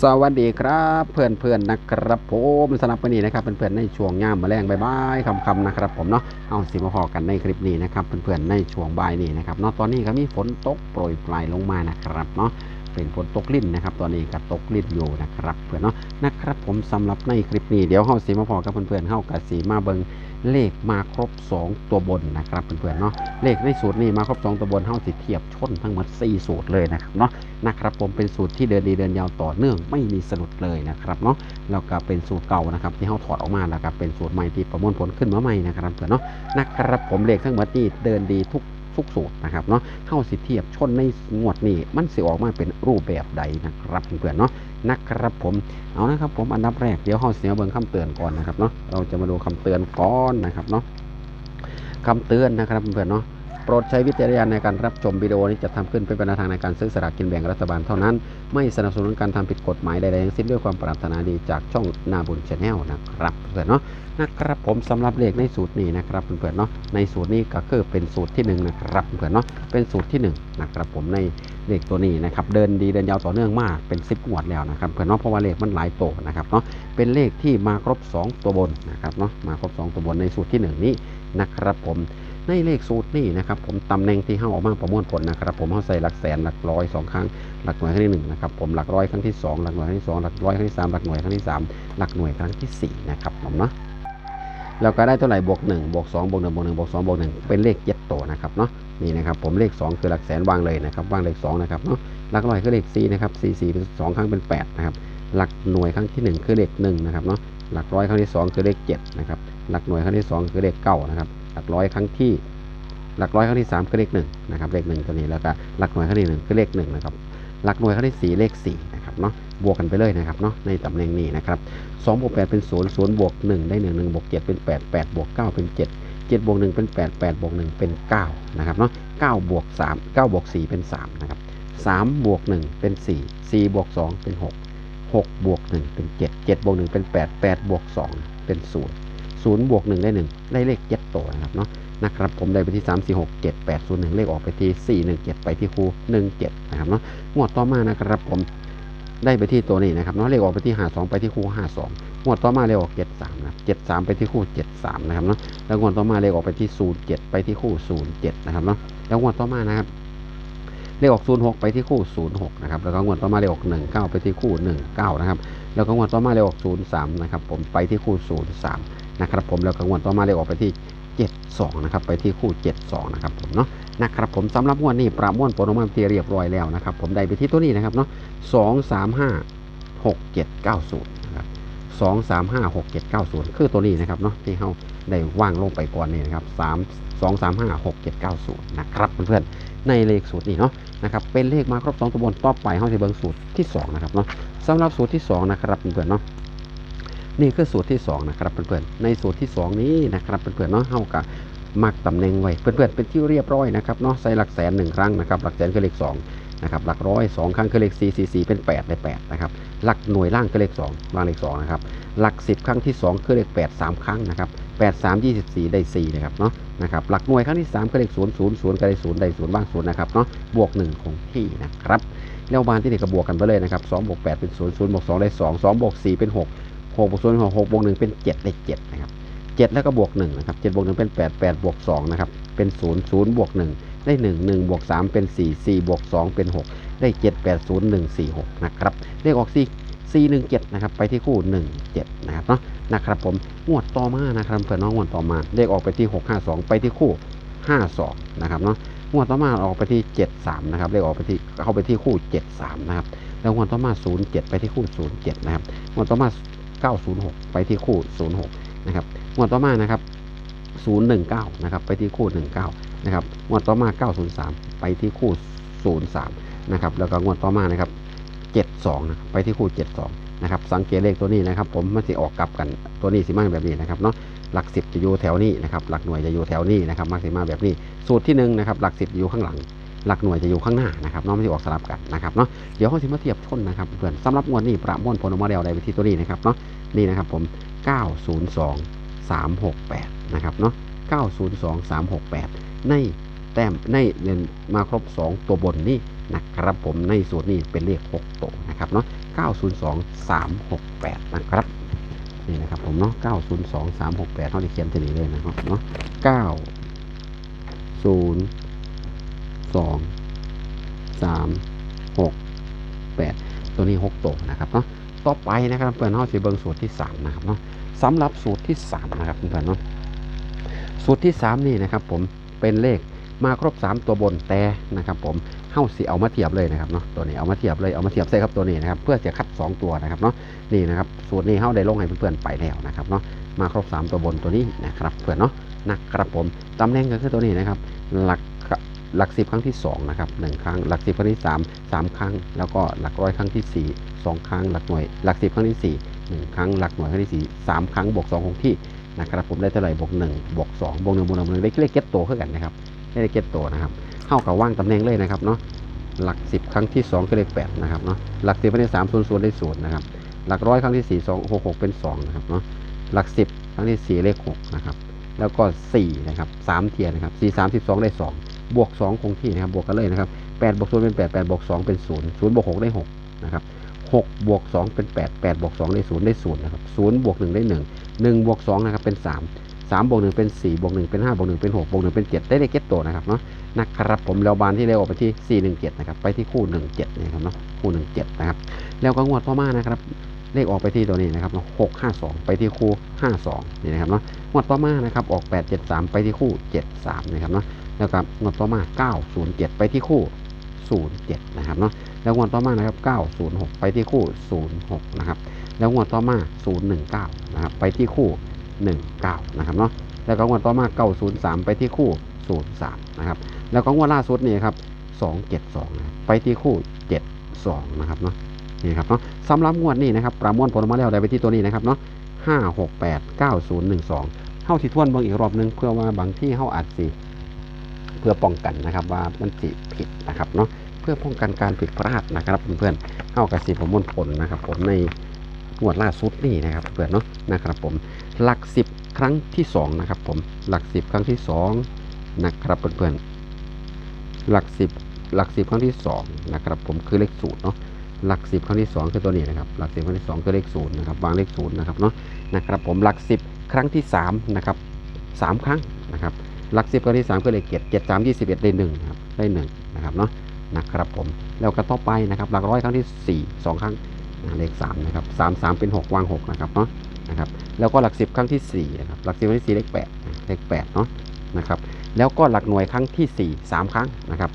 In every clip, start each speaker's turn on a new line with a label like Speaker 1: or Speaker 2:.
Speaker 1: สวัสดีครับเพื่อนเพื่อนๆนะครับผมสำหรับวันนี้นะครับเพื่อนเพื่อนๆในช่วงย่ามมาแรงบายบคำคำๆนะครับผมเนาะเอาสิมาพอกันในคลิปนี้นะครับเพื่อนเพื่อนๆในช่วงบ่ายนี้นะครับเนาะตอนนี้ก็มีฝนตกโปรยปลายลงมานะครับเนาะเป็นฝนตกลิ่นนะครับ ตอนนี้ก็ตกลิ่นอยู่นะครับเพื่อนเนาะนะครับผมสำหรับในคลิปนี้เดี๋ยวเฮาสิมาพอกับเพื่อนเพื่อนๆเฮากับสีมาเบิง เลขมาครบ 2 ตัวบนนะครับเพื่อนๆเนาะเลขในสูตรนี้มาครบ 2 ตัวบนเฮาสิเทียบชนทั้งหมด4สูตรเลยนะครับเนาะนะครับผมเป็นสูตรที่เดินดีเดินยาวต่อเนื่องไม่มีสะดุดเลยนะครับเนาะแล้วก็เป็นสูตรเก่านะครับที่เขาถอดออกมาแล้วก็เป็นสูตรใหม่ที่ประมวลผลขึ้นมาใหม่นะครับเพื่อนเนาะนะครับผมเลขทั้งหมดนี้เดินดีทุกทุกสูตรนะครับเนาะเข้าสิเทียบชนในงวดนี้มันสิออกมาเป็นรูปแบบใดนะครับเพื่อนๆเนาะ นะครับผมเอานะครับผมอันดับแรกเดี๋ยวเขาเสียเบิ่งคำเตือนก่อนนะครับเนาะเราจะมาดูคำเตือนก่อนนะครับเนาะคำเตือนนะครับเพื่อนเนาะ รดใช้วิจารณญาณในการรับชมวิดีโอนี้จะทำขึ้นเป็นแนวทางในการซื้อสลากกินแบ่งรัฐบาลเท่านั้น ไม่สนับสนุนการทำผิดกฎหมายใดๆทั้งสิ้นด้วยความปรารถนาดีจากช่องนาบุญชาแนลนะครับเพื่อนเนาะนะครับผมสำหรับเลขในสูตรนี้นะครับเพื่อนๆเนาะในสูตรนี้ก็คือเป็นสูตรที่หนึ่งนะครับเพื่อนๆเนาะเป็นสูตรที่หนึ่งนะครับผมในเลขตัวนี้นะครับเดินดีเดินยาวต่อเนื่องมากเป็น 10งวดแล้วนะครับเพื่อนเนาะเพราะว่าเลขมันหลายโตวนะครับเนาะเป็นเลขที่มาครบ 2 ตัวบนนะครับเนาะมาครบ 2 ตัวบนในสูตรที่หนึ่งนี้นะครับผม ในเลขสูตรนี่นะครับผมตำแหน่งที่เข้าออกมาประมวลผลนะครับ ผมเข้าใส่หลักแสนหลักร้อยสองครั้งหลักหน่วยครั้งที่หนึ่งนะครับผมหลักร้อยครั้งที่สองหลักหน่วยครั้งที่สองหลักร้อยครั้งที่สามหลักหน่วยครั้งที่สามหลักหน่วยครั้งที่สี่นะครับผมเนาะแล้วก็ได้เท่าไหร่บวกหนึ่งบวกสองบวกหนึ่งบวกหนึ่งบวกสองบวกหนึ่งเป็นเลขเจ็ดตัวนะครับเนาะนี่นะครับผมเลขสองคือหลักแสนวางเลยนะครับวางเลขสองนะครับเนาะหลักร้อยคือเลขสี่นะครับสี่สี่เป็นสองครั้งเป็นแปดนะครับหลักหน่วยครั้งที่หนึ่งคือเลขหนึ่งนะครับเนาะหลักร้อยครั้งที่สองคือเลขเจ็ดนะครับหลักหน่วยครั้งที่สองคือเลขเก้านะครับ หลักร้อยครั้งที่ หลักร้อยครั้งที่สามคือเลขหนึ่งนะครับเลขหนึ่งตัวนี้แล้วก็หลักหน่วยครั้งที่หนึ่งคือเลขหนึ่งนะครับหลักหน่วยครั้งที่สี่เลขสี่นะครับเนาะบวกกันไปเลยนะครับเนาะในตำแหน่งนี้นะครับสองบวกแปดเป็นศูนย์ศูนบวกหนึ่งได้หนึ่งหนึ่งบวกเจ็ดเป็นแปดแปดบวกเก้าเป็นเจ็ดเจ็ดบวกหนึ่งเป็นแปดแปดบวกหนึ่งเป็นเก้านะครับเนาะเก้าบวกสามเก้าบวกสี่เป็นสามนะครับสามบวกหนึ่งเป็นสี่สี่บวกสองเป็นหกหกบวกหนึ่งเป็นเจ็ดเจ็ดบวกหนึ่งเป็นแปดแปดบวกสองเป็นศู ศูนย์บวกหนึ่งได้หนึ่งได้เลขเจ็ดตัวนะครับเนาะนะครับผมได้ไปที่ 3 4 6 7 8 0 1 เลขออกไปที่ 4 1 7 ไปที่คู17 นะครับเนาะงวดต่อมานะครับผมได้ไปที่ตัวนี้นะครับเนาะเลขออกไปที่ 52 ไปที่คู52งวดต่อมาเลขออก 73 นะ73 ไปที่คู73 นะครับเนาะแล้วงวดต่อมาเลขออกไปที่ 07 ไปที่คู07 นะครับเนาะแล้วงวดต่อมานะครับเลขออก 06 ไปที่คู่ 06 นะครับ แล้วก็งวดต่อมาเลขออก 19 ไปที่คู่ 19 นะครับ แล้วก็งวดต่อมาเลขออก 03 นะครับ ผมไปที่คู่ 03 นะครับผมแล้วก็งวดต่อมาเลขออกไปที่ 72 นะครับ ไปที่คู่ 72 นะครับผมเนาะนะครับผมสำหรับงวดนี้ประมวลผลออกมาเป็นที่เรียบร้อยแล้วนะครับผมได้ไปที่ตัวนี้นะครับเนาะ2 3 5 6 7 9 0นะครับ2 3 5 6 7 9 0 คือตัวนี้นะครับเนาะที่เขาได้ว่างลงไปก่อนนี่นะครับ3 2 3 5 6 7 9 0นะครับเพื่อนๆในเลขสูตรนี้เนาะนะครับเป็นเลขมาครบ2ตัวบนต่อไปเขาจะเบิ่งสูตรที่สองนะครับเนาะสำหรับสูตรที่สองนะครับเพื่อนๆเนาะ นี่คือสูตรที่ 2 นะครับเพื่อนๆในสูตรที่ 2 นี้นะครับเพื่อนๆเนาะเฮากับมักตำแหน่งไว้เพื่อนๆเป็นที่เรียบร้อยนะครับเนาะใส่หลักแสนหนึ่งครั้งนะครับหลักแสนคือเลข2นะครับหลักร้อยสองครั้งคือเลข4 4 4เป็น8ได้8นะครับหลักหน่วยล่างคือเลข2วางเลข2นะครับหลัก10ครั้งที่2คือเลข8 3ครั้งนะครับ8 3 24ได้4นะครับเนาะนะครับหลักหน่วยครั้งที่3คือเลข0 0 0ก็ได้0ได้0บ้าง0นะครับเนาะบวก1คงที่นะครับแล้วบานที่นี่ก็บวกกันไปเลยนะครับ2บวก8เป็น0 0บวก2ได้2 2บวก4เป็น 6 6บวกศูนย์หกหกบวกหนึ่งเป็นเจ็ดได้เจ็ดนะครับเจ็ดแล้วก็บวกหนึ่งนะครับเจ็ดบวกหนึ่งเป็นแปดแปดบวกสองนะครับเป็นศูนย์ศูนย์บวกหนึ่งได้หนึ่งหนึ่งบวกสามเป็นสี่สี่บวกสองเป็นหกได้เจ็ดแปดศูนย์หนึ่งสี่หกนะครับเลขออกสี่สี่หนึ่งเจ็ดนะครับไปที่คู่หนึ่งเจ็ดนะครับเนาะนะครับผมงวดต่อมานะครับเพื่อนน้องงวดต่อมาเลขออกไปที่หกห้าสองไปที่คู่ห้าสองนะครับเนาะงวดต่อมาออกไปที่เจ็ดสามนะครับเลขออกไปที่เข้าไปที่คู่เจ็ดสามนะครับแล้วงวดต่อมาศูนย์เจ็ดไปที่คู่ศูนย์เจ็ดนะครับงวดต่อมา 906 ไปที่คู่ 06 นะครับงวดต่อมานะครับ 019 นะครับ ไปที่คู่ 19 นะครับงวดต่อมา 903 ไปที่คู่ 03 นะครับ แล้วก็งวดต่อมานะครับ 72 นะ ไปที่คู่ 72 นะครับ สังเกตเลขตัวนี้นะครับ ผมมันจะออกกลับกัน ตัวนี้สิมาแบบนี้นะครับเนาะ หลักสิบจะอยู่แถวนี้นะครับ หลักหน่วยจะอยู่แถวนี้นะครับมักสิมาแบบนี้ สูตรที่หนึ่งนะครับ หลักสิบอยู่ข้างหลัง หลักหน่วยจะอยู่ข้างหน้านะครับเน้องไม่ได้ออกสลับกันนะครับเนาะเดี๋ยวเขาสิมาเทียบชนนะครับเพื่อนสำหรับงวดนี้ประมวลผลออกมาแล้วได้ไปที่ตัวนี้นะครับเนาะนี่นะครับผม 902 368นะครับเนาะ902 368 ในแต้มในเรียนมาครบ 2 ตัวบนนี่นะครับผมในสูตรนี้เป็นเลข 6 ตัวนะครับเนาะ902 368 นะครับนี่นะครับผมเนาะ902 368เขาจะเขียนที่นี่เลยนะครับเนาะ9 0 2 3 6 8ตัวนี้6ตัวนะครับเนาะต่อไปนะครับเพื่อนเขาจะเบิ่งสูตรที่3นะครับเนาะสำหรับสูตรที่3นะครับเพื่อนเนาะสูตรที่3นี่นะครับ ผมเป็นเลขมาครบ 3 ตัวบนแต่นะครับ ผมเฮ้าสิเอามาเทียบเลยนะครับเนาะตัวนี้เอามาเทียบเลยเอามาเทียบใส่ครับตัวนี้นะครับเพื่อจะคัด 2 ตัวนะครับเนาะนี่นะครับสูตรนี้เฮ้าได้ลงให้เพื่อนๆไปแล้วนะครับเนาะมาครบ 3 ตัวบนตัวนี้นะครับเพื่อนเนาะนะครับผมตำแหน่งก็คือตัวนี้นะครับ หลัก หลักสิบครั้งที่2นะครับหนึ่งครั้ง หลักสิบครั้งที่ 3 3 ครั้ง แล้วก็หลักร้อยครั้งที่ 4 2 ครั้ง หลักหน่วย หลักสิบครั้งที่ 4 1 ครั้ง หลักหน่วยครั้งที่ 4 3 ครั้งบวก2คงที่นะครับผมได้เท่าไหร่บวก1บวก2บวก1บวก1บวก1ได้เลขเก็ตโตขึ้นกันนะครับได้เลขเก็ตโตนะครับเข้ากับว่างตำแหน่งเลยนะครับเนาะหลัก 10 ครั้งที่2ก็เลข8นะครับเนาะหลัก10ครั้งที่3 0 0ได้0นะครับหลักร้อยครั้งที่ 4 2 6 6 เป็น2นะครับเนาะหลัก 10 ครั้งที่ 4 เลข6นะครับแล้วก็4นะครับ3เทียนะครับ4 3 12ได้ 2 บวก2คงที่นะครับบวกกันเลยนะครับ8บวก0เป็น 8 8บวก2เป็น 0 0บวก6ได้6นะครับ6บวก2เป็น 8 8บวก2ได้0ได้0นะครับ0บวก1ได้ 1 1บวก2นะครับเป็น 3 3บวก1เป็น 4บวก1เป็น 5บวก1เป็น 6บวก1เป็น 7 ได้เลขเก็ตโตนะครับเนาะนะครับผมแล้วบานที่เร็วออกไปที่ 417นะครับไปที่คู่ 17นะครับเนาะคู่ 17นะครับแล้วก็งวดต่อมานะครับเลขออกไปที่ตัวนี้นะครับ652 ไปที่คู่ 52นี่นะครับเนาะ งวดต่อมานะครับออก 873 ไปที่คู่ 73 นะครับเนาะแล้วก็งวดต่อมา 907 ไปที่คู่ 07 นะครับเนาะแล้วงวดต่อมานะครับ 906 ไปที่คู่ 06 นะครับ แล้วงวดต่อมา 019 นะครับไปที่คู่ 19 นะครับเนาะแล้วก็งวดต่อมา 903 ไปที่คู่ 03 นะครับแล้วก็งวดล่าสุดนี่ครับ 272นะไปที่คู่ 72 นะครับเนาะนี่ครับเนาะสำหรับงวดนี้นะครับประมวลผลออกมาแล้วได้ไปที่ตัวนี้นะครับเนาะ568 9012าที่ทวนเบิ่งอีกรอบนึงเพื่อว่าบางที่เข้าอัดสิเพื่อป้องกันนะครับว่ามันสิผิดนะครับเนาะเพื่อป้องกันการผิดพลาดนะครับเพื่อนๆเข้ากับสิประมวลผลนะครับผมในงวดล่าสุดนี่นะครับเพื่อนเนาะนะครับผมหลักสิบครั้งที่สองนะครับผมหลักสิบครั้งที่สองนะครับเพื่อนๆหลักสิบหลักสิบครั้งที่สองนะครับผมคือเลขศูนย์เนาะหลักสิบครั้งที่สองคือตัวนี้นะครับหลักสิบครั้งที่สองคือเลขศูนย์นะครับวางเลขศูนย์นะครับเนาะนะครับผมหลักสิบ ครั้งที่สามนะครับสามครั้งนะครับหลักสิบครั้งที่สามคือเลขเจ็ดเจ็ดสามยี่สิบเอ็ดได้หนึ่งครับได้หนึ่งนะครับเนาะนะครับผมแล้วก็ต่อไปนะครับหลักร้อยครั้งที่สี่สองครั้งเลขสามนะครับสามสามเป็นหกวางหกนะครับเนาะนะครับแล้วก็หลักสิบครั้งที่4นะครับหลักสิบครั้งที่4เลข8เลข8เนาะนะครับแล้วก็หลักหน่วยครั้งที่ 4 3 ครั้งนะครับ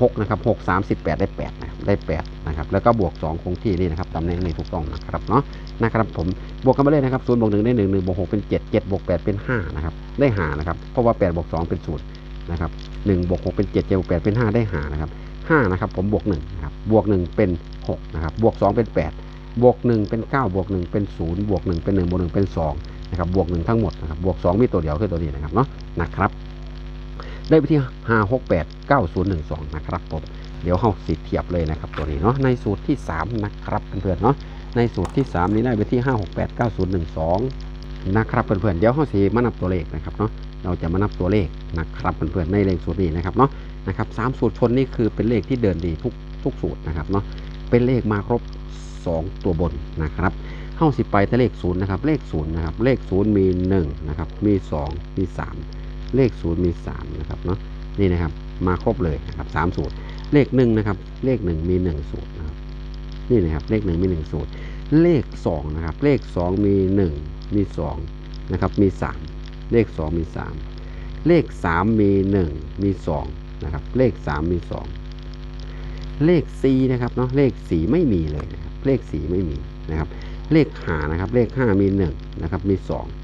Speaker 1: 6นะครับ6 38 ได้ 8 นะครับได้ 8 นะครับ แล้วก็บวก 2 คงที่นี่นะครับตำแหน่งนี้ถูกต้องนะครับเนาะ นะครับผม บวกกันมาเลยนะครับ0บวก1ได้ 1 1บวก6เป็น 7 7บวก8เป็น 5 นะครับ ได้5นะครับ เพราะว่า8บวก2เป็น0นะครับ1บวก6เป็น7 7บวก8เป็น 5 ได้5นะครับ5นะครับ ผมบวก1นะครับ บวก 1 เป็น 6 นะครับ บวก 2 เป็น 8 บวก 1 เป็น 9 บวก 1 เป็น 0 บวก 1 เป็น 1 บวก 1 เป็น 2 นะครับ บวก 1 ทั้งหมดนะครับ บวก 2 มีตัวเดียวคือตัวนี้นะครับเนาะ นะครับ ได้ไปที่5 6 8 9 0 1 2นะครับผมเดี๋ยวเราสิเทียบเลยนะครับตัวนี้เนาะในสูตรที่3นะครับเพื่อนๆเนาะในสูตรที่3นี้ได้ไปที่5 6 8 9 0 1 2นะครับเพื่อนๆเดี๋ยวเราสิมานับตัวเลขนะครับเนาะเราจะมานับตัวเลขนะครับเพื่อนๆในเลขสูตรนี้นะครับเนาะนะครับสามสูตรชนนี่คือเป็นเลขที่เดินดีทุกทุกสูตรนะครับเนาะเป็นเลขมาครบ 2 ตัวบนนะครับเข้าสิไปแต่เลขศูนย์นะครับเลขศูนย์นะครับเลขศูนย์มี1นะครับมี 2 มี 3 เลขศูนย์มี 3 นะครับเนาะนี่นะครับมาครบเลยนะครับสามสูตร เลข1นะครับเลข 1 มี 1 สูตรนะครับนี่นะครับเลข 1 มี 1 สูตร เลข2นะครับเลข 2 มี 1 มี 2 นะครับมี 3 เลข 2 มี 3 เลข 3 มี 1 มี 2 นะครับเลข 3 มี 2 เลข 4 นะครับเนาะเลข 4 ไม่มีเลยนะครับเลข 4 ไม่มีนะครับเลขหานะครับเลข 5 มี 1 นะครับมี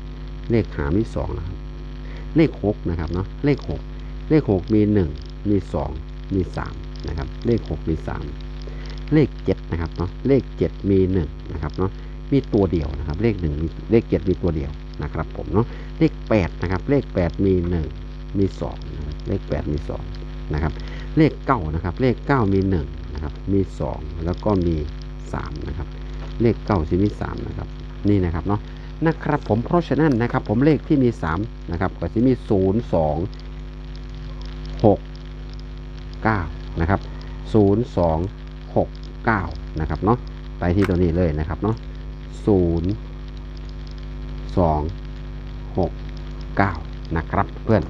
Speaker 1: 2 เลขหามี2นะครับ เลข6นะครับเนาะเลข6เลข6มี1มี2มี3นะครับเลข6มี3เลข7นะครับเนาะเลข7มี1นะครับเนาะมีตัวเดียวนะครับ เลข1มีเลข7มีตัวเดียวนะครับผมเนาะเลข8นะครับเลข8มี1มี2นะครับเลข8มี2นะครับเลข9นะครับเลข9มี1นะครับมี2แล้วก็มี3นะครับเลข9สิมี3นะครับนี่นะครับเนาะ นะครับผมเพราะฉะนั้นนะครับผมเลขที่มี 3 นะครับก็จะมี 0 2 6 9 นะครับ 0 2 6 9 นะครับเนาะไปที่ตัวนี้เลยนะครับเนาะศูนย์สองหกเก้านะครับเพื่อน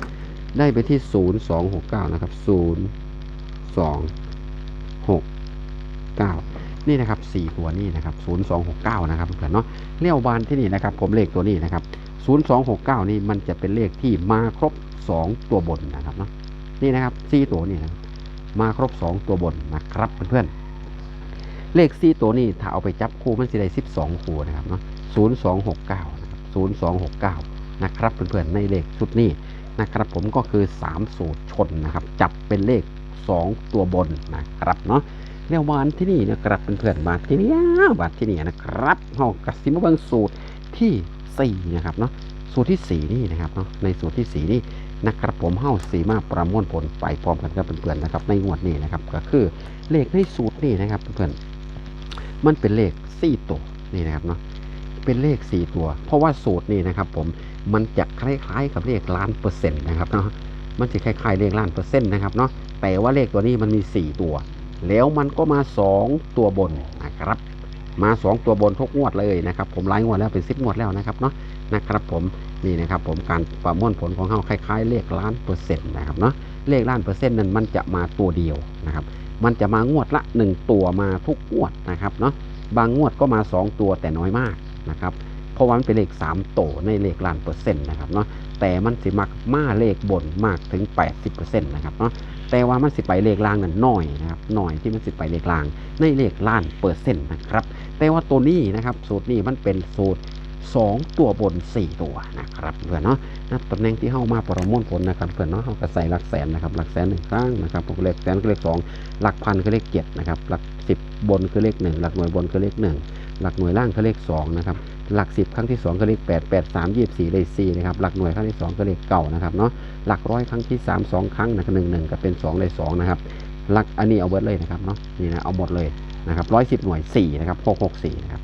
Speaker 1: ได้ไปที่ศูนย์สองหกเก้านะครับศูนย์สองหกเก้า นี่นะครับสี่ตัวนี้นะครับศูนย์สองหกเก้านะครับเพื่อนเนาะเลี้ยวบานที่นี่นะครับ ผมเลขตัวนี้นะครับศูนย์สองหกเก้านี่มันจะเป็นเลขที่มาครบสองตัวบนนะครับเนาะนี่นะครับสี่ตัวนี่นะมาครบสองตัวบนนะครับเพื่อนๆเลขสี่ตัวนี้ถ้าเอาไปจับคู่มันจะได้สิบสองคู่นะครับเนาะศูนย์สองหกเก้านะครับศูนย์สองหกเก้านะครับเพื่อนๆในเลขชุดนี้นะครับผมก็คือสามสูตรชนนะครับ จับเป็นเลขสองตัวบนนะครับเนาะ เรียกวานที่นี่นะครับเพื่อนๆมาที่นี่บาทที่นี่นะครับเฮากระสิมเบิงสูตรที่สี่นะครับเนาะสูตรที่สี่นี่นะครับเนาะในสูตรที่สี่นี่นะครับผมเฮาสีมาประมวลผลไปพร้อมกันกับเพื่อนๆนะครับในงวดนี้นะครับก็คือเลขในสูตรนี่นะครับเพื่อนๆมันเป็นเลขสี่ตัวนี่นะครับเนาะเป็นเลขสี่ตัว เพราะว่าสูตรนี่นะครับผมมันจะคล้ายๆกับเลขล้านเปอร์เซ็นต์นะครับเนาะมันจะคล้ายๆเลขล้านเปอร์เซ็นต์นะครับเนาะแต่ว่าเลขตัวนี้มันมี 4 ตัว แล้วมันก็มา 2 ตัวบนนะครับ มา 2 ตัวบนทุกงวดเลยนะครับ ผมไล่งวดแล้วเป็น10งวดแล้วนะครับเนาะนะครับผมนี่นะครับผมการประมวลผลของเขาคล้ายๆ เลขล้านเปอร์เซ็นต์นะครับเนาะเลขล้านเปอร์เซ็นต์นั้นมันจะมาตัวเดียวนะครับ มันจะมางวดละ 1 ตัวมาทุกงวดนะครับเนาะบางงวดก็มา 2 ตัวแต่น้อยมากนะครับเพราะว่ามันเป็นเลข 3 โตวในเลขล้านเปอร์เซ็นต์นะครับเนาะแต่มันสิมักมาเลขบนมากถึง 80%นะครับเนาะ แต่ว่ามันสิไปเลขล่างนั้นน้อยนะครับหน้อยที่มันสิไปเลขล่าง ในเลขล้านเปอร์เซ็นต์นะครับ แต่ว่าตัวนี้นะครับสูตรนี้มันเป็นสูตร 2 ตัวบน 4 ตัวนะครับเพื่อนเนาะนะตำแหน่งที่เข้ามาประมวลผลนะครับเพื่อนเนาะเขาก็ใส่หลักแสนนะครับหลักแสนหนึ่งครั้งนะครับผมเลขแสนคือเลขสองหลักพันคือเลขเจ็ดนะครับหลักสิบบนคือเลขหนึ่งหลักหน่วยบนคือเลขหนึ่ง หลักหน่วยล่างคือเลขสองนะครับหลักสิบครั้งที่สองคือเลขแปดแปดสามยี่สี่เลขสี่นะครับหลักหน่วยครั้งที่สองคือเลขเก้านะครับเนาะหลักร้อยครั้งที่สามสองครั้งนะครับหนึ่งหนึ่งก็เป็นสองเลขสองนะครับหลักอันนี้เอาเบิร์ดเลยนะครับเนาะนี่นะเอาหมดเลยนะครับร้อยสิบหน่วยสี่นะครับหกหกสี่นะครับ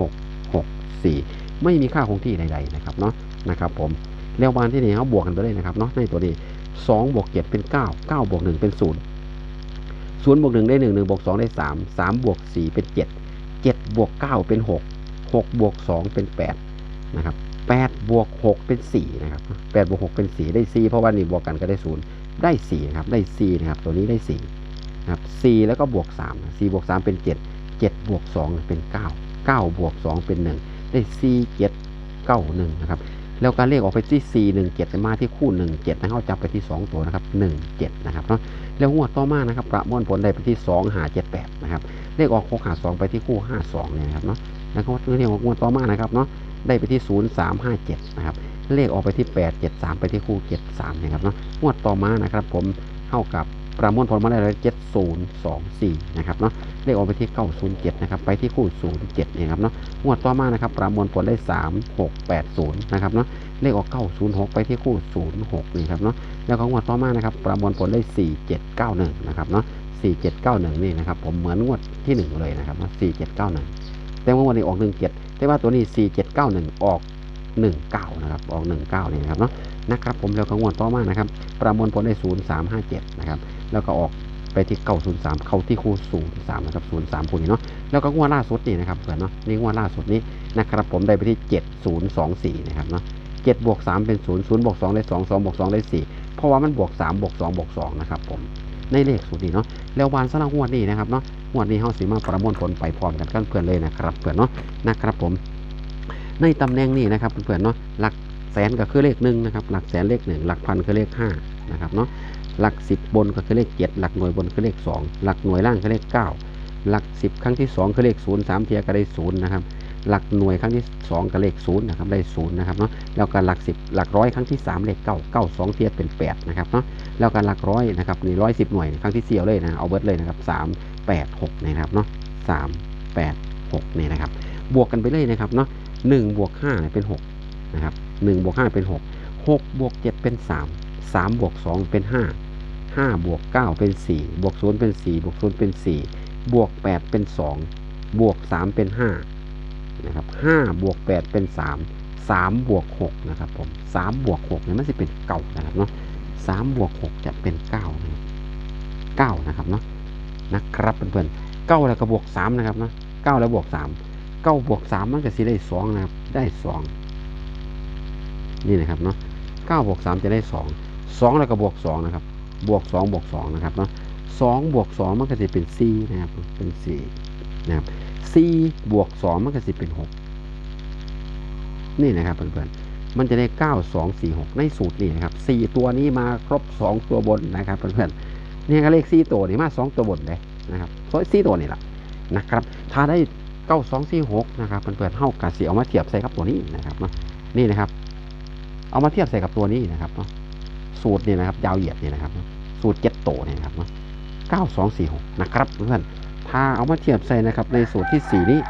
Speaker 1: หกหกสี่ไม่มีค่าคงที่ใดๆนะครับเนาะนะครับผมแล้ววันที่นี่เขาบวกกันไปเลยนะครับเนาะในตัวนี้2บวก7เป็น 9 9บวก1เป็น 0 0บวก1ได้ 1 1บวก2ได้ 3 3บวก4เป็น 7 7บวก9เป็น 6 6บวก2เป็น8นะครับ8บวก6เป็น4นะครับ8บวก6เป็น 4 ได้ 4 เพราะว่านี่บวกกันก็ได้ 0 ได้4นะครับได้4นะครับตัวนี้ได้4นะครับ4แล้วก็บวก3 4บวก3เป็น 7 7บวก2เป็น 9 9บวก2เป็น 1 ได้ 4 7 9 1นะครับแล้วการเลขออกไปที่ 4 1 7มาที่คู่ 1 7นะครับจับไปที่ 2 ตัวนะครับ 1 7 นะครับเนาะแล้วงวดต่อมานะครับประมวลผลได้ไปที่ 2 5 7 8 นะครับ เลขออก6 5 2ไปที่คู่5 2เนี่ยครับเนาะแล้วก็เรียกว่างวดต่อมานะครับเนาะได้ไปที่0 3 5 7นะครับเลขออกไปที่8 7 3ไปที่คู่7 3นะครับเนาะงวดต่อมานะครับผมเท่ากับประมวลผลมาได้เลย7 0 2 4นะครับเนาะเลขออกไปที่907นะครับไปที่คู่07เนี่ยครับเนาะงวดต่อมานะครับประมวลผลได้3 6 8 0นะครับเนาะเลขออก906ไปที่คู่06นี่ครับเนาะแล้วก็งวดต่อมานะครับประมวลผลได้4791นะครับเนาะ สี่เจ็ดเก้าหนึ่งนี่นะครับผมเหมือนงวดที่หนึ่งเลยนะครับสี่เจ็ดเก้าหนึ่งแต่ว่าวันนี้ออกหนึ่งเจ็ดแต่ว่าตัวนี้สี่เจ็ดเก้าหนึ่งออกหนึ่งเก้านะครับออกหนึ่งเก้านี่นะครับเนาะนะครับผมแล้วก็งวดต่อมานะครับประมวลผลได้ศูนย์สามห้าเจ็ดนะครับแล้วก็ออกไปที่เก้าศูนย์สามเข้าที่คูศูนย์สามนะครับศูนย์สามคู่นี้เนาะแล้วก็งวดล่าสุดนี่นะครับเพื่อนเนาะนี่งวดล่าสุดนี้นะครับผมได้ไปที่เจ็ดศูนย์สองสี่นะครับเนาะเจ็ดบวกสามเป็นศูนย์ศูนย์บวกสองได้สองสองบวกสองได้สี่เพราะว่ามันบวกสามบวกสองบวกสองนะครับผมในเลขสูตรนี้เนาะ แล้ววันสำหรับหวดนี้นะครับเนาะหวดนี้เฮาสิมาประมวลผลไปพร้อมกันกันเพื่อนเลยนะครับเพื่อนเนาะนะครับผม ในตำแหน่งนี้นะครับเพื่อนเนาะหลักแสนก็คือเลขหนึ่งนะครับหลักแสนเลขหนึ่งหลักพันคือเลขห้านะครับเนาะหลักสิบบนก็คือเลขเจ็ดหลักหน่วยบนคือเลขสองหลักหน่วยล่างคือเลขเก้าหลักสิบครั้งที่สองคือเลขศูนย์สามเทียก็ได้ศูนย์นะครับ หลักหน่วยครั้งที่สองก็เลขศูนย์นะครับได้ศูนย์นะครับเนาะแล้วก็หลักสิบหลักร้อยครั้งที่สามเลขเก้าเก้าสองเทียบเป็นแปดนะครับเนาะแล้วก็หลักร้อยนะครับนี่ร้อยสิบหน่วยครั้งที่สี่เอาเลยนะเอาเบิร์ดเลยนะครับสามแปดหกนะครับเนาะสามแปดหกนี่นะครับบวกกันไปเลยนะครับเนาะหนึ่งบวกห้าเป็นหกนะครับหนึ่งบวกห้าเป็นหกหกบวกเจ็ดเป็นสามสามบวกสองเป็นห้าห้าบวกเก้าเป็นสี่บวกศูนย์เป็นสี่บวกศูนย์เป็นสี่บวก8เป็น2บวก3เป็น5 นะครับ5บวก8เป็น 3 3บวก6นะครับผม3บวก6เนี่ยมันจะเป็นเก้านะครับเนาะ3บวก6จะเป็น9นะครับ9นะครับเนาะนะครับเพื่อนๆ9แล้วก็บวก3นะครับเนาะเก้าแล้วบวกสามเก้าบวกสามมันก็สิได้สองนะครับได้สองนี่นะครับเนาะเก้าบวกสามจะได้สองสองแล้วก็บวกสองนะครับบวกสองบวกสองนะครับเนาะสองบวกสองมันก็จะเป็นสี่นะครับเป็นสี่นะครับ สี่บวกสองมันก็จะเป็นหกนี่นะครับเพื่อนๆ มันจะได้เก้าสองสี่หกในสูตรนี้นะครับสี่ตัวนี้มาครบสองตัวบนนะครับเพื่อนๆ นี่ก็เลขสี่ตัวนี่มาสองตัวบนเลยนะครับเพราะสี่ตัวนี่แหละนะครับ ถ้าได้เก้าสองสี่หกนะครับเพื่อนๆเท่ากับสีเอามาเทียบใส่กับตัวนี้นะครับเนาะ นี่นะครับ เอามาเทียบใส่กับตัวนี้นะครับเนาะ สูตรนี่นะครับยาวเหยียดนี่นะครับ สูตรเจ็ดโตวนี่นะครับเนาะเก้าสองสี่หกนะครับเพื่อนๆ ถ้าเอามาเทียบใส่นะครับในสูตรที่สี่นี้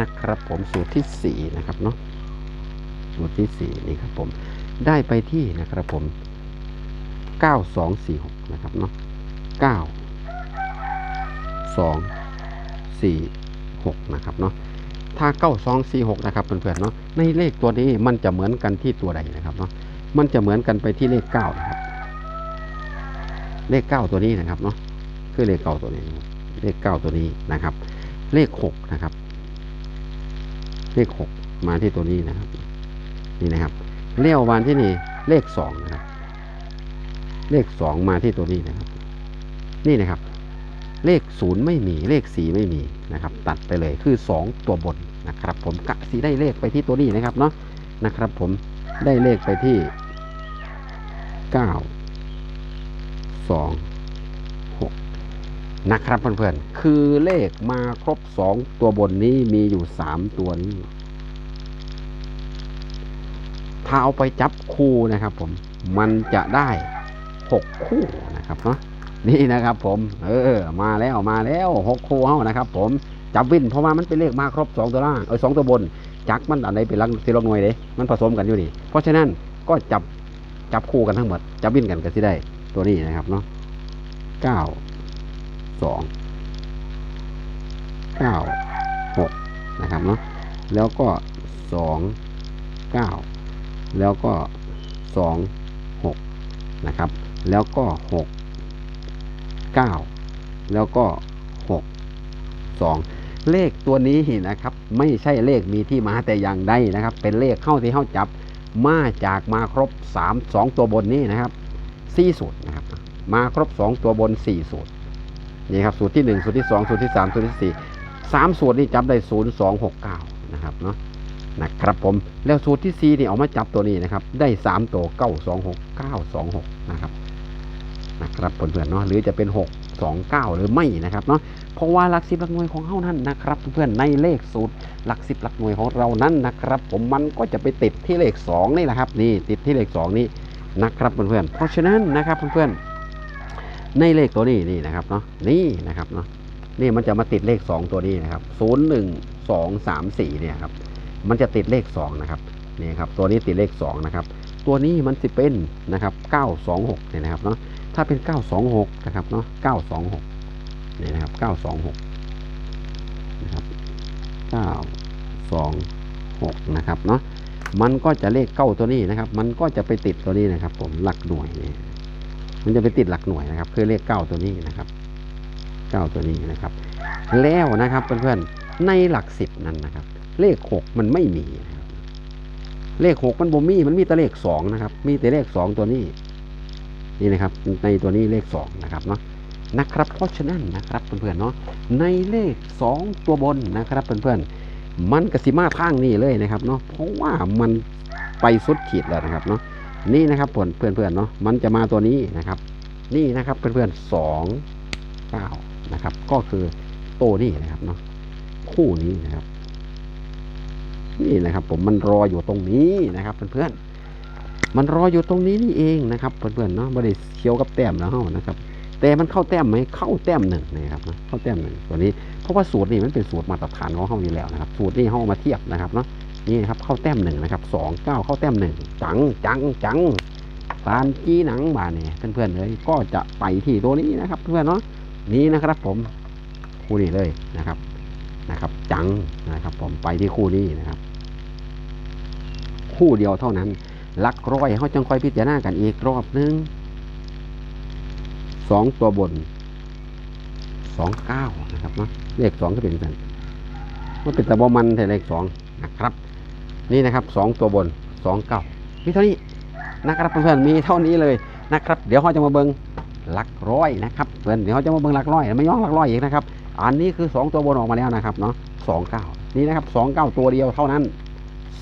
Speaker 1: นะครับผมสูตรที่สี่นะครับเนาะสูตรที่สี่นี่ครับผมได้ไปที่นะครับผมเก้าสองสี่หกนะครับเนาะเก้าสองสี่หกนะครับเนาะถ้า 9246 นะครับเพื่อนๆเนาะในเลขตัวนี้มันจะเหมือนกันที่ตัวใดนะครับเนาะมันจะเหมือนกันไปที่เลข 9 นะครับ เลข 9 ตัวนี้นะครับเนาะคือเลข9ตัวนี้นะครับ เลข 9 ตัวนี้นะครับ เลข 6 นะครับ เลข 6 มาที่ตัวนี้นะครับ นี่นะครับ เลี้ยววันที่นี่เลข 2 นะครับ เลข 2 มาที่ตัวนี้นะครับ นี่นะครับ เลขศูนย์ไม่มี เลขสีไม่มีนะครับ ตัดไปเลยคือ 2 ตัวบนนะครับ ผมกะสีได้เลขไปที่ตัวนี้นะครับเนาะนะครับ ผมได้เลขไปที่ 9 2 นะครับเพื่อนๆ คือเลขมาครบ2ตัวบนนี้มีอยู่3ตัวนี้ ถ้าเอาไปจับคู่นะครับผม มันจะได้6คู่นะครับเนาะ นี่นะครับผม เออ มาแล้วมาแล้วหกคู่เฮานะครับผม จับวินเพราะว่ามันเป็นเลขมาครบสองตัวล่าง เออสองตัวบน จักมันอันไหนเป็นลักสิลกหน่วยเด้มันผสมกันอยู่นี่ เพราะฉะนั้นก็จับจับคู่กันทั้งหมด จับวินกันก็สิได้ ตัวนี้นะครับเนาะเก้า สองเก้าหกนะครับเนาะแล้วก็สองเก้าแล้วก็สองหกนะครับ แล้วก็หก9แล้วก็6 2เลขตัวนี้นะครับ ไม่ใช่เลขมีที่มาแต่อย่างใดนะครับ เป็นเลขเข้าที่เข้าจับมาจากมาครบ 3 2 ตัวบนนี้นะครับ4สูตรนะครับ มาครบ 2 ตัวบน 4 สูตร นี่ครับสูตรที่ 1 สูตรที่ 2 สูตรที่ 3 สูตรที่ 4 3 สูตรนี้จับได้ 0 2 6 9 นะครับเนาะนะครับผมแล้วสูตรที่ 4 นี่เอามาจับตัวนี้นะครับ ได้ 3 ตัว 9 2 6 9 2 6 นะครับนะครับเพื่อนๆเนาะหรือจะเป็น 6 2 9 หรือไม่นะครับเนาะเพราะว่าหลักสิบหลักหน่วยของเฮานั่นนะครับ เพื่อนในเลขสูตรหลักสิบหลักหน่วยของเรานั้นนะครับ ผมมันก็จะไปติดที่เลข 2 นี่แหละครับนี่ติดที่เลข 2 นี่นะครับเพื่อนๆเพราะฉะนั้นนะครับเพื่อนๆ ในเลขตัวนี้นี่นะครับเนาะนี่นะครับเนาะนี่มันจะมาติดเลข 2 ตัวนี้นะครับ 0 1 2 3 4เนี่ยครับมันจะติดเลข 2 นะครับนี่ครับตัวนี้ติดเลข 2 นะครับ ตัวนี้มันจะเป็นนะครับ 926เนี่ยนะครับเนาะถ้าเป็น 926 นะครับเนาะ926นี่นะครับ 926นะครับ926นะครับเนาะมันก็จะเลขเก้าตัวนี้นะครับ มันก็จะไปติดตัวนี้นะครับ ผมหลักหน่วยนี่ มันจะไปติดหลักหน่วยนะครับ คือเลขเก้าตัวนี้นะครับเก้าตัวนี้นะครับ แล้วนะครับเพื่อนๆในหลักสิบนั้นนะครับ เลขหกมันไม่มีนะครับเลขหกมันบ่มีมันมีแต่เลขสองนะครับ มีแต่เลขสองตัวนี้ นี่นะครับ ในตัวนี้เลข2นะครับเนาะนะครับ เพราะฉะนั้นนะครับเพื่อนๆเนาะในเลข 2 ตัวบนนะครับเพื่อนๆมันกสิมาทางนี้เลยนะครับเนาะเพราะว่ามันไปสุดขีดแล้วนะครับเนาะ นี่นะครับเพื่อนเพื่อนเนาะมันจะมาตัวนี้นะครับ นี่นะครับเพื่อนๆสองเก้านะครับ ก็คือโตวนี่นะครับเนาะคู่นี้นะครับ นี่นะครับ ผมมันรออยู่ตรงนี้นะครับ เพื่อนๆมันรออยู่ตรงนี้นี่เองนะครับ เพื่อนๆเนาะไม่ได้เคี้ยวกับแต้มแล้วนะครับ แต่มันเข้าแต้มไหมเข้าแต้มหนึ่งนะครับเข้าแต้มหนึ่งตัวนี้เพราะว่าสูตรนี้มันเป็นสูตรมาตรฐานของเขาอยู่แล้วนะครับ สูตรนี้เขาเอามาเทียบนะครับเนาะ นี่นะครับ เข้าแต้มหนึ่งนะครับสองเก้าเข้าแต้มหนึ่งจังจังจังตานจีหนังบาเนี่ยเพื่อนๆเลยก็จะไปที่ตัวนี้นะครับเพื่อนเนาะนี่นะครับผมคู่นี้เลยนะครับนะครับ จังนะครับ ผมไปที่คู่นี้นะครับ คู่เดียวเท่านั้นลักร้อยเขาจังคอยพิจารณากันอีกรอบหนึงสองตัวบนสองเก้านะครับเนาะเลขสองก็เป็นกันมันเป็นตะบอมันแต่เลขสองนะครับ นี่นะครับสองตัวบนสองเก้ามีเท่านี้นะครับเพื่อนๆมีเท่านี้เลยนะครับ เดี๋ยวเขาจะมาเบิ้งหลักร้อยนะครับเพื่อนเดี๋ยวเขาจะมาเบิ้งหลักร้อยไม่ย้อนหลักร้อยอีกนะครับ อันนี้คือสองตัวบนออกมาแล้วนะครับเนาะสองเก้านี่นะครับสองเก้าตัวเดียวเท่านั้น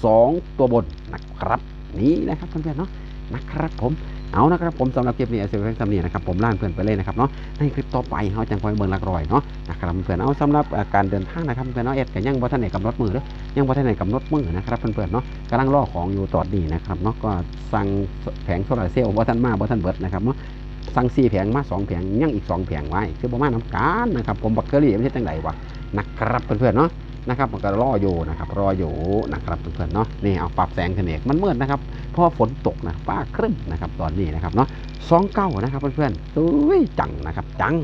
Speaker 1: สองตัวบนนะครับ นี่นะครับเพื่อนๆเนาะนะครับผม เอานะครับผมสำหรับคลิปนี้เอเซอร์สำเนียนะครับผมล่านเพื่อนไปเลยนะครับเนาะในคลิปต่อไปเขาจังคอยเบิ่งลักรอยเนาะนะครับเพื่อนเอาสำหรับการเดินทางนะครับเพื่อนเนาะเอ็ดกับยังบ่ทันไหนกำหนดมือเด้อยังบ่ทันไหนกำหนดมือนะครับเพื่อนๆเนาะกำลังรอของอยู่ตอดนี้นะครับเนาะก็สั่งแผงโซลาร์เซลล์บ่ทันมาบ่ทันเบิดนะครับเนาะสั่งสี่แผงมาสองแผงยังอีกสองแผงไว้คือบ่มาน้ำการนะครับผมบักเกอรี่ไม่ใช่จังไดวะนะครับเพื่อนๆเนาะ นะครับมันก็รออยู่นะครับรออยู่นะครับเพื่อนๆเนาะนี่เอาปรับแสงขึ้นเอกมันมืดนะครับเพราะฝนตกนะฟ้าครึ้มนะครับตอนนี้นะครับเนาะสองเก้านะครับเพื่อนๆสวยจังนะครับจัง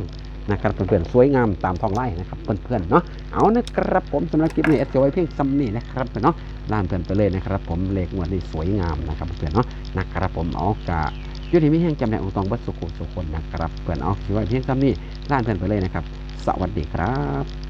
Speaker 1: นะครับเพื่อนๆสวยงามตามท้องไร่นะครับเพื่อนๆเนาะเอานะครับผมสำหรับคลิปนี้เอสโจไว้เพียงซ้ำนี่นะครับเพื่อนเนาะล่านเพื่อนไปเลยนะครับ ผมเลขงวดนี้สวยงามนะครับเพื่อนเนาะนะครับผมเอากะยุติม่แห้งจำแนกองค์ตองบัดสุขุสุคนนะครับเพื่อนเอาคิดไว้เพียงซ้ำนี่ล่านเพื่อนไปเลยนะครับ สวัสดีครับ